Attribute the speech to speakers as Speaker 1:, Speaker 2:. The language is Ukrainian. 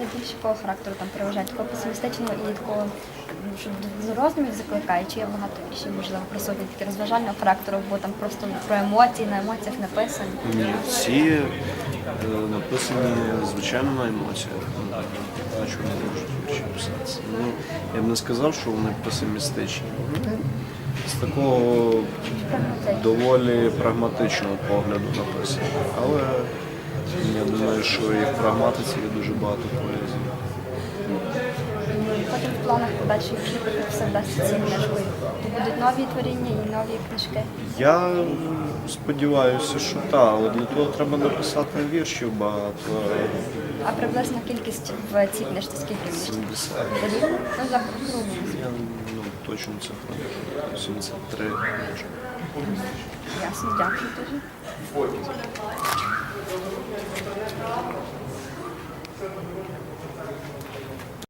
Speaker 1: Найбільше якого характеру там переважає? Такого песимістичного і такого, що до роздумів закликає, чи є багато більше, можливо, присутні такі розважального характеру, бо там просто про емоції, на емоціях написані.
Speaker 2: Ні, всі е, написані звичайно на емоціях. А чому не можуть вірші писатися? Ну, я б не сказав, що вони песимістичні. Вони з такого доволі прагматичного погляду написані. Але я думаю, що і в прагматиці є дуже багато поезії.
Speaker 1: Потім в планах подальших, все вдасться цією книжкою, то будуть нові творіння і нові книжки.
Speaker 2: Я сподіваюся, що так, але для того треба написати віршів багато.
Speaker 1: А приблизна кількість в цій книжці скільки віршів?
Speaker 2: 70.
Speaker 1: Ну, за.
Speaker 2: Я ну, точно знаю. 73.
Speaker 1: Ясно, дякую дуже. Thank you.